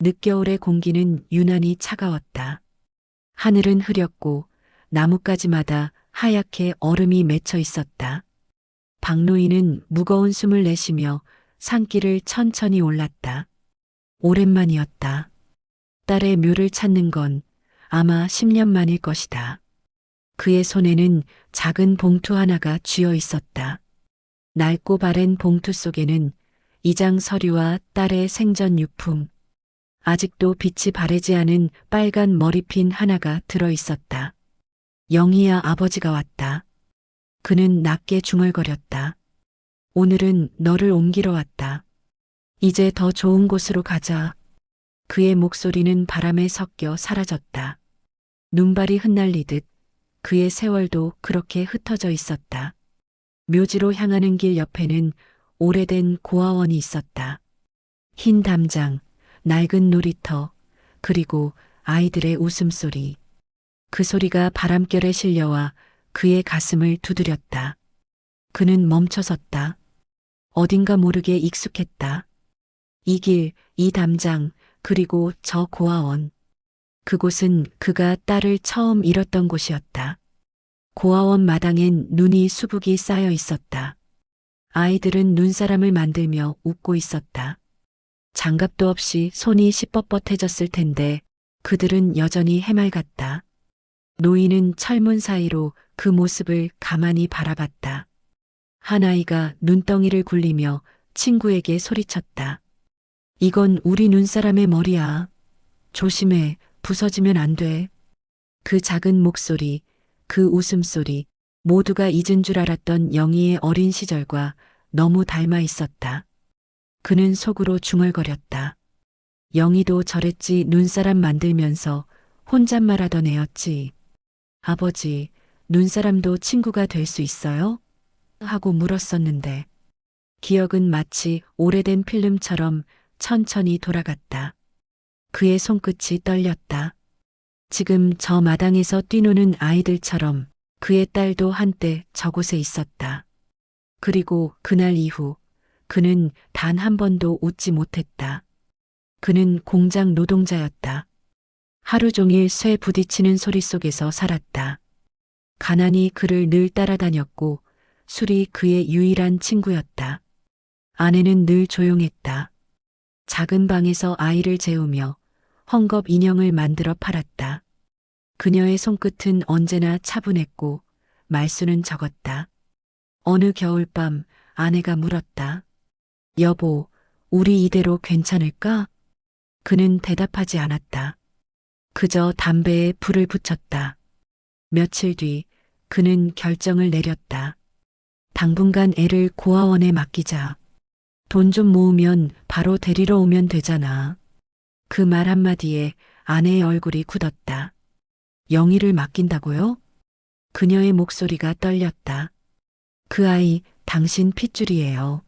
늦겨울의 공기는 유난히 차가웠다. 하늘은 흐렸고 나뭇가지마다 하얗게 얼음이 맺혀 있었다. 박노인은 무거운 숨을 내쉬며 산길을 천천히 올랐다. 오랜만이었다. 딸의 묘를 찾는 건 아마 10년 만일 것이다. 그의 손에는 작은 봉투 하나가 쥐어 있었다. 낡고 바랜 봉투 속에는 이장 서류와 딸의 생전 유품, 아직도 빛이 바래지 않은 빨간 머리핀 하나가 들어 있었다. 영희야 아버지가 왔다. 그는 낮게 중얼거렸다. 오늘은 너를 옮기러 왔다. 이제 더 좋은 곳으로 가자. 그의 목소리는 바람에 섞여 사라졌다. 눈발이 흩날리듯 그의 세월도 그렇게 흩어져 있었다. 묘지로 향하는 길 옆에는 오래된 고아원이 있었다. 흰 담장, 낡은 놀이터, 그리고 아이들의 웃음소리. 그 소리가 바람결에 실려와 그의 가슴을 두드렸다. 그는 멈춰섰다. 어딘가 모르게 익숙했다. 이 길, 이 담장, 그리고 저 고아원. 그곳은 그가 딸을 처음 잃었던 곳이었다. 고아원 마당엔 눈이 수북이 쌓여 있었다. 아이들은 눈사람을 만들며 웃고 있었다. 장갑도 없이 손이 시뻣뻣해졌을 텐데 그들은 여전히 해맑았다. 노인은 철문 사이로 그 모습을 가만히 바라봤다. 한 아이가 눈덩이를 굴리며 친구에게 소리쳤다. 이건 우리 눈사람의 머리야. 조심해, 부서지면 안 돼. 그 작은 목소리, 그 웃음소리, 모두가 잊은 줄 알았던 영희의 어린 시절과 너무 닮아 있었다. 그는 속으로 중얼거렸다. 영희도 저랬지 눈사람 만들면서 혼잣말 하던 애였지. 아버지, 눈사람도 친구가 될 수 있어요? 하고 물었었는데, 기억은 마치 오래된 필름처럼 천천히 돌아갔다. 그의 손끝이 떨렸다. 지금 저 마당에서 뛰노는 아이들처럼 그의 딸도 한때 저곳에 있었다. 그리고 그날 이후 그는 단 한 번도 웃지 못했다. 그는 공장 노동자였다. 하루 종일 쇠 부딪히는 소리 속에서 살았다. 가난이 그를 늘 따라다녔고 술이 그의 유일한 친구였다. 아내는 늘 조용했다. 작은 방에서 아이를 재우며 헝겊 인형을 만들어 팔았다. 그녀의 손끝은 언제나 차분했고 말수는 적었다. 어느 겨울밤 아내가 물었다. 여보, 우리 이대로 괜찮을까? 그는 대답하지 않았다. 그저 담배에 불을 붙였다. 며칠 뒤 그는 결정을 내렸다. 당분간 애를 고아원에 맡기자. 돈 좀 모으면 바로 데리러 오면 되잖아. 그 말 한마디에 아내의 얼굴이 굳었다. 영희를 맡긴다고요? 그녀의 목소리가 떨렸다. 그 아이 당신 핏줄이에요.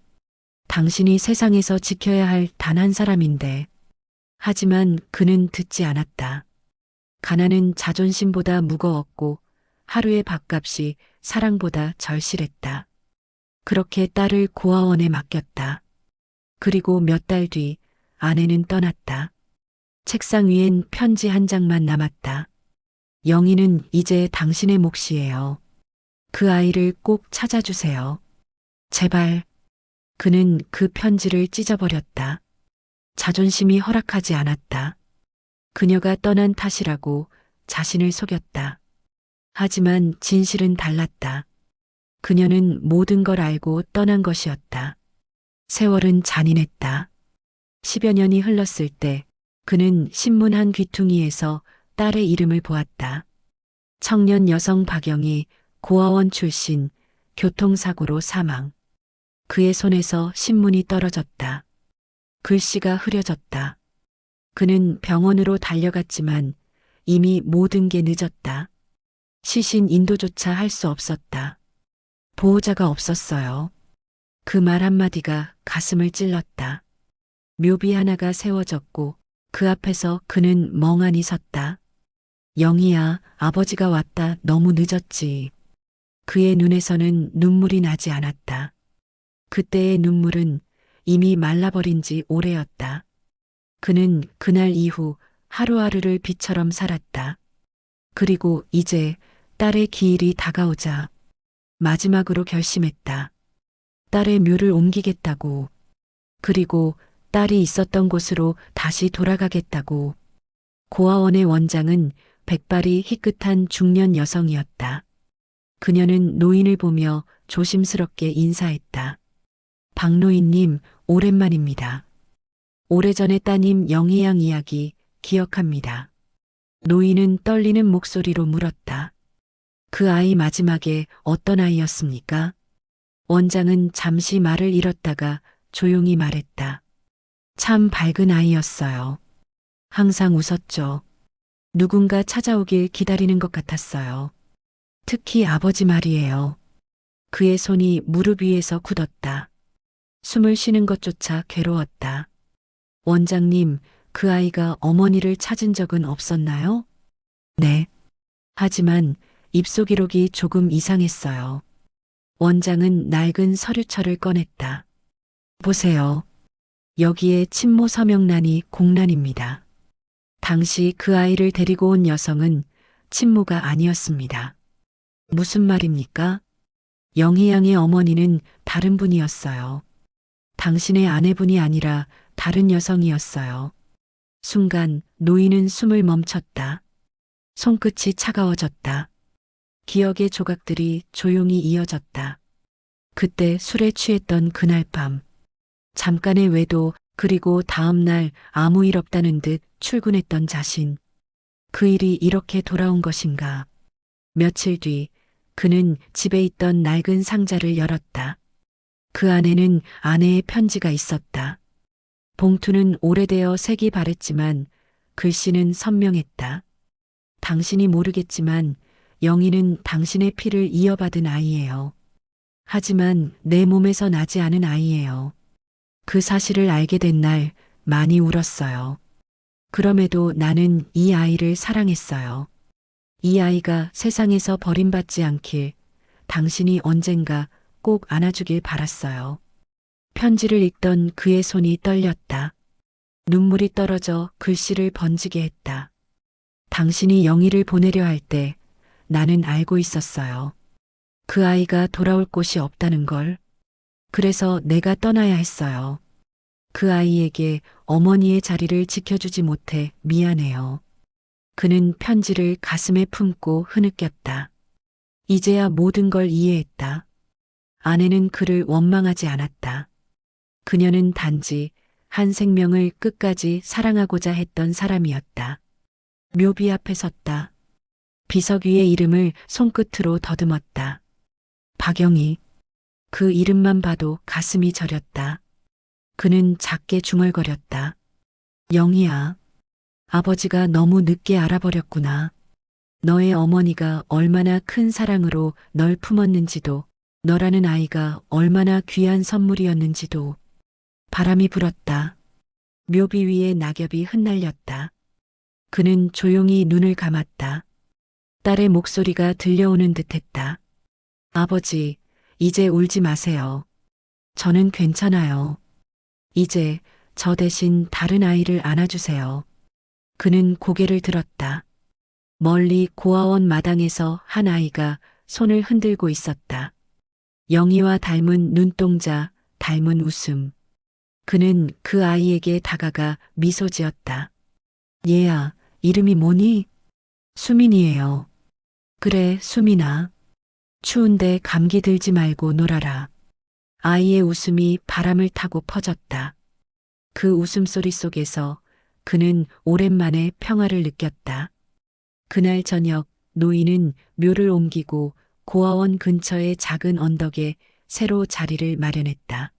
당신이 세상에서 지켜야 할 단 한 사람인데. 하지만 그는 듣지 않았다. 가난은 자존심보다 무거웠고 하루의 밥값이 사랑보다 절실했다. 그렇게 딸을 고아원에 맡겼다. 그리고 몇 달 뒤 아내는 떠났다. 책상 위엔 편지 한 장만 남았다. 영희는 이제 당신의 몫이에요. 그 아이를 꼭 찾아주세요. 제발. 그는 그 편지를 찢어버렸다. 자존심이 허락하지 않았다. 그녀가 떠난 탓이라고 자신을 속였다. 하지만 진실은 달랐다. 그녀는 모든 걸 알고 떠난 것이었다. 세월은 잔인했다. 10여 년이 흘렀을 때 그는 신문 한 귀퉁이에서 딸의 이름을 보았다. 청년 여성 박영이 고아원 출신 교통사고로 사망. 그의 손에서 신문이 떨어졌다. 글씨가 흐려졌다. 그는 병원으로 달려갔지만 이미 모든 게 늦었다. 시신 인도조차 할 수 없었다. 보호자가 없었어요. 그 말 한마디가 가슴을 찔렀다. 묘비 하나가 세워졌고 그 앞에서 그는 멍하니 섰다. 영희야, 아버지가 왔다. 너무 늦었지. 그의 눈에서는 눈물이 나지 않았다. 그때의 눈물은 이미 말라버린 지 오래였다. 그는 그날 이후 하루하루를 빛처럼 살았다. 그리고 이제 딸의 기일이 다가오자 마지막으로 결심했다. 딸의 묘를 옮기겠다고. 그리고 딸이 있었던 곳으로 다시 돌아가겠다고. 고아원의 원장은 백발이 희끗한 중년 여성이었다. 그녀는 노인을 보며 조심스럽게 인사했다. 박노인님, 오랜만입니다. 오래전의 따님 영희양 이야기 기억합니다. 노인은 떨리는 목소리로 물었다. 그 아이 마지막에 어떤 아이였습니까? 원장은 잠시 말을 잃었다가 조용히 말했다. 참 밝은 아이였어요. 항상 웃었죠. 누군가 찾아오길 기다리는 것 같았어요. 특히 아버지 말이에요. 그의 손이 무릎 위에서 굳었다. 숨을 쉬는 것조차 괴로웠다. 원장님, 그 아이가 어머니를 찾은 적은 없었나요? 네. 하지만 입소 기록이 조금 이상했어요. 원장은 낡은 서류철을 꺼냈다. 보세요. 여기에 친모 서명란이 공란입니다. 당시 그 아이를 데리고 온 여성은 친모가 아니었습니다. 무슨 말입니까? 영희 양의 어머니는 다른 분이었어요. 당신의 아내분이 아니라 다른 여성이었어요. 순간 노인은 숨을 멈췄다. 손끝이 차가워졌다. 기억의 조각들이 조용히 이어졌다. 그때 술에 취했던 그날 밤. 잠깐의 외도 그리고 다음 날 아무 일 없다는 듯 출근했던 자신. 그 일이 이렇게 돌아온 것인가. 며칠 뒤 그는 집에 있던 낡은 상자를 열었다. 그 안에는 아내의 편지가 있었다. 봉투는 오래되어 색이 바랬지만 글씨는 선명했다. 당신이 모르겠지만 영희는 당신의 피를 이어받은 아이예요. 하지만 내 몸에서 나지 않은 아이예요. 그 사실을 알게 된 날 많이 울었어요. 그럼에도 나는 이 아이를 사랑했어요. 이 아이가 세상에서 버림받지 않길 당신이 언젠가 꼭 안아주길 바랐어요. 편지를 읽던 그의 손이 떨렸다. 눈물이 떨어져 글씨를 번지게 했다. 당신이 영희를 보내려 할 때 나는 알고 있었어요. 그 아이가 돌아올 곳이 없다는 걸. 그래서 내가 떠나야 했어요. 그 아이에게 어머니의 자리를 지켜주지 못해 미안해요. 그는 편지를 가슴에 품고 흐느꼈다. 이제야 모든 걸 이해했다. 아내는 그를 원망하지 않았다. 그녀는 단지 한 생명을 끝까지 사랑하고자 했던 사람이었다. 묘비 앞에 섰다. 비석위의 이름을 손끝으로 더듬었다. 박영희. 그 이름만 봐도 가슴이 저렸다. 그는 작게 중얼거렸다. 영희야. 아버지가 너무 늦게 알아버렸구나. 너의 어머니가 얼마나 큰 사랑으로 널 품었는지도, 너라는 아이가 얼마나 귀한 선물이었는지도. 바람이 불었다. 묘비 위에 낙엽이 흩날렸다. 그는 조용히 눈을 감았다. 딸의 목소리가 들려오는 듯 했다. 아버지, 이제 울지 마세요. 저는 괜찮아요. 이제 저 대신 다른 아이를 안아주세요. 그는 고개를 들었다. 멀리 고아원 마당에서 한 아이가 손을 흔들고 있었다. 영희와 닮은 눈동자, 닮은 웃음. 그는 그 아이에게 다가가 미소 지었다. 얘야, 이름이 뭐니? 수민이에요. 그래, 수민아. 추운데 감기 들지 말고 놀아라. 아이의 웃음이 바람을 타고 퍼졌다. 그 웃음소리 속에서 그는 오랜만에 평화를 느꼈다. 그날 저녁 노인은 묘를 옮기고 고아원 근처의 작은 언덕에 새로 자리를 마련했다.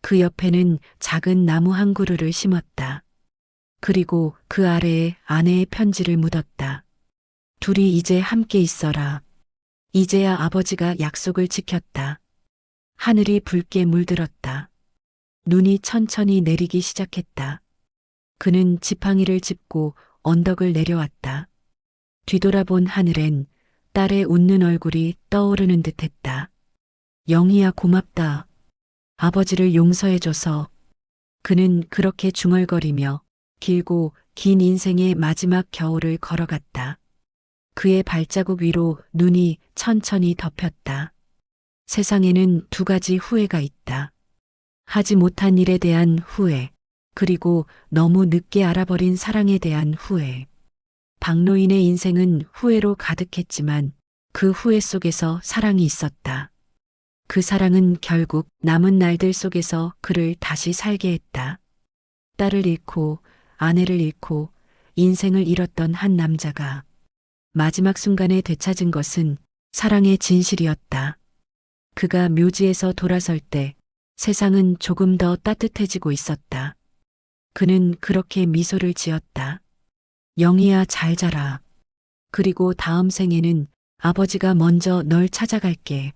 그 옆에는 작은 나무 한 그루를 심었다. 그리고 그 아래에 아내의 편지를 묻었다. 둘이 이제 함께 있어라. 이제야 아버지가 약속을 지켰다. 하늘이 붉게 물들었다. 눈이 천천히 내리기 시작했다. 그는 지팡이를 짚고 언덕을 내려왔다. 뒤돌아본 하늘엔 딸의 웃는 얼굴이 떠오르는 듯 했다. 영희야 고맙다. 아버지를 용서해줘서 그는 그렇게 중얼거리며 길고 긴 인생의 마지막 겨울을 걸어갔다. 그의 발자국 위로 눈이 천천히 덮였다. 세상에는 두 가지 후회가 있다. 하지 못한 일에 대한 후회, 그리고 너무 늦게 알아버린 사랑에 대한 후회. 박노인의 인생은 후회로 가득했지만 그 후회 속에서 사랑이 있었다. 그 사랑은 결국 남은 날들 속에서 그를 다시 살게 했다. 딸을 잃고 아내를 잃고 인생을 잃었던 한 남자가 마지막 순간에 되찾은 것은 사랑의 진실이었다. 그가 묘지에서 돌아설 때 세상은 조금 더 따뜻해지고 있었다. 그는 그렇게 미소를 지었다. 영희야 잘 자라. 그리고 다음 생에는 아버지가 먼저 널 찾아갈게.